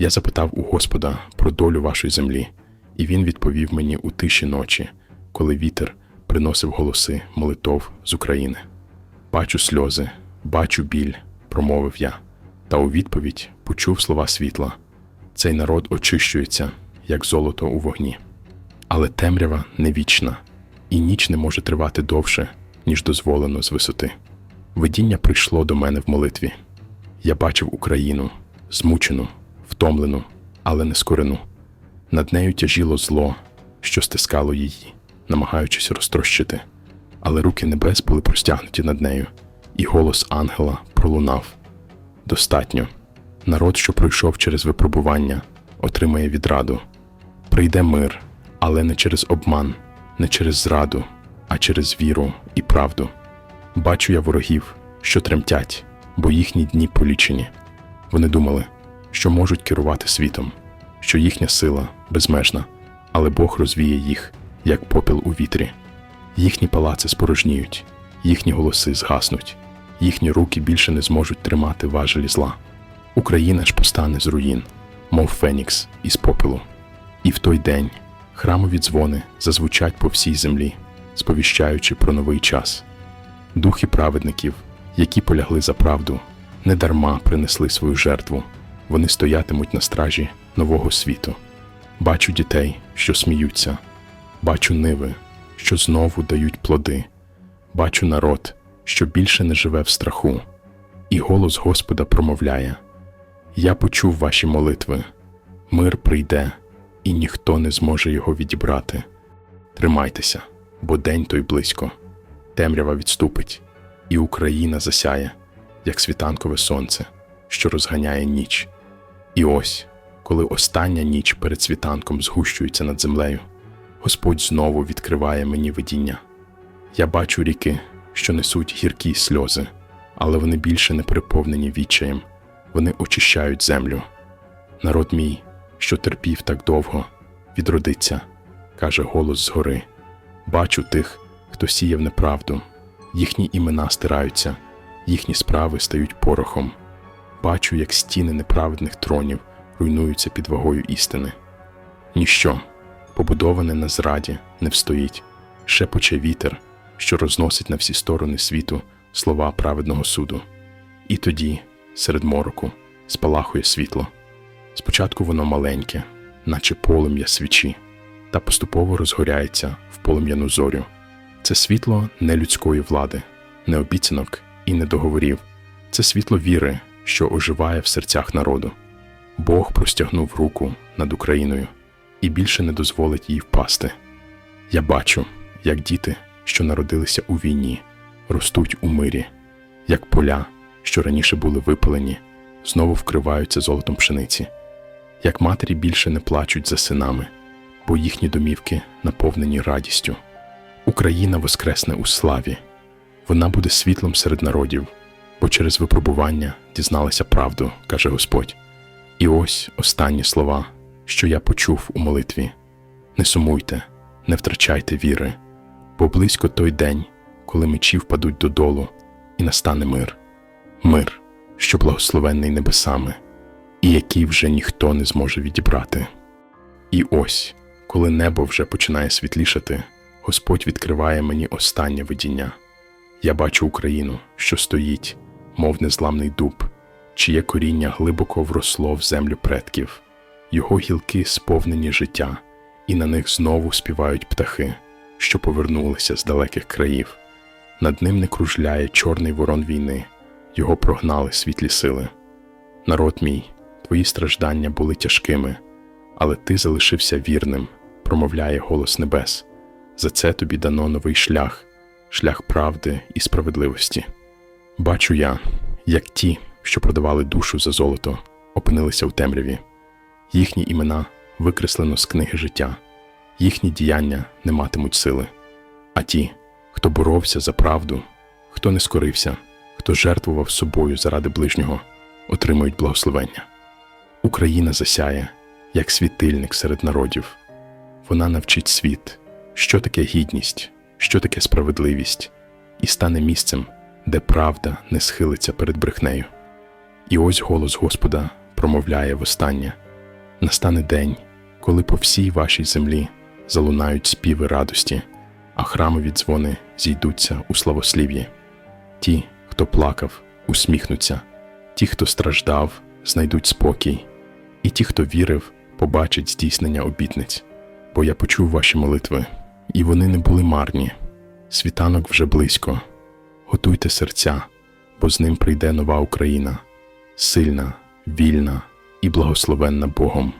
Я запитав у Господа про долю вашої землі, і він відповів мені у тиші ночі, коли вітер приносив голоси молитов з України. Бачу сльози, бачу біль, промовив я, та у відповідь почув слова світла. Цей народ очищується, як золото у вогні. Але темрява не вічна, і ніч не може тривати довше, ніж дозволено з висоти. Видіння прийшло до мене в молитві. Я бачив Україну, змучену, втомлену, але не скорену. Над нею тяжіло зло, що стискало її, намагаючись розтрощити. Але руки небес були простягнуті над нею, і голос ангела пролунав. Достатньо. Народ, що пройшов через випробування, отримає відраду. Прийде мир, але не через обман, не через зраду, а через віру і правду. Бачу я ворогів, що тремтять, бо їхні дні полічені. Вони думали, що можуть керувати світом, що їхня сила безмежна, але Бог розвіє їх, як попіл у вітрі. Їхні палаци спорожніють, їхні голоси згаснуть, їхні руки більше не зможуть тримати важелі зла. Україна ж постане з руїн, мов фенікс із попелу. І в той день храмові дзвони зазвучать по всій землі, сповіщаючи про новий час. Духи праведників, які полягли за правду, недарма принесли свою жертву. Вони стоятимуть на стражі нового світу. Бачу дітей, що сміються, бачу ниви, що знову дають плоди, бачу народ, що більше не живе в страху, і голос Господа промовляє: Я почув ваші молитви, мир прийде, і ніхто не зможе його відібрати. Тримайтеся, бо день той близько, темрява відступить, і Україна засяє, як світанкове сонце, що розганяє ніч. І ось, коли остання ніч перед світанком згущується над землею, Господь знову відкриває мені видіння. Я бачу ріки, що несуть гіркі сльози, але вони більше не переповнені відчаєм, вони очищають землю. Народ мій, що терпів так довго, відродиться, каже голос згори. Бачу тих, хто сіяв неправду, їхні імена стираються, їхні справи стають порохом. Бачу, як стіни неправедних тронів руйнуються під вагою істини. Ніщо, побудоване на зраді, не встоїть, шепоче вітер, що розносить на всі сторони світу слова праведного суду. І тоді, серед мороку, спалахує світло. Спочатку воно маленьке, наче полум'я свічі, та поступово розгоряється в полум'яну зорю. Це світло не людської влади, не обіцянок і не договорів. Це світло віри, що оживає в серцях народу. Бог простягнув руку над Україною і більше не дозволить їй впасти. Я бачу, як діти, що народилися у війні, ростуть у мирі, як поля, що раніше були випалені, знову вкриваються золотом пшениці, як матері більше не плачуть за синами, бо їхні домівки наповнені радістю. Україна воскресне у славі, вона буде світлом серед народів, бо через випробування дізналася правду, каже Господь. І ось останні слова, що я почув у молитві: не сумуйте, не втрачайте віри, бо близько той день, коли мечі впадуть додолу, і настане мир, мир, що благословенний небесами, і який вже ніхто не зможе відібрати. І ось, коли небо вже починає світлішати, Господь відкриває мені останнє видіння. Я бачу Україну, що стоїть, мов незламний дуб, чиє коріння глибоко вросло в землю предків, його гілки сповнені життя, і на них знову співають птахи, що повернулися з далеких країв. Над ним не кружляє чорний ворон війни, його прогнали світлі сили. Народ мій, твої страждання були тяжкими, але ти залишився вірним, промовляє голос небес. За це тобі дано новий шлях, шлях правди і справедливості. Бачу я, як ті, що продавали душу за золото, опинилися в темряві. Їхні імена викреслено з книги життя, їхні діяння не матимуть сили. А ті, хто боровся за правду, хто не скорився, хто жертвував собою заради ближнього, отримують благословення. Україна засяє, як світильник серед народів. Вона навчить світ, що таке гідність, що таке справедливість, і стане місцем, де правда не схилиться перед брехнею. І ось голос Господа промовляє востаннє: Настане день, коли по всій вашій землі залунають співи радості, а храмові дзвони зійдуться у славослів'ї. Ті, хто плакав, усміхнуться, ті, хто страждав, знайдуть спокій, і ті, хто вірив, побачать здійснення обітниць. Бо я почув ваші молитви, і вони не були марні. Світанок вже близько. Готуйте серця, бо з ним прийде нова Україна, сильна, вільна і благословенна Богом.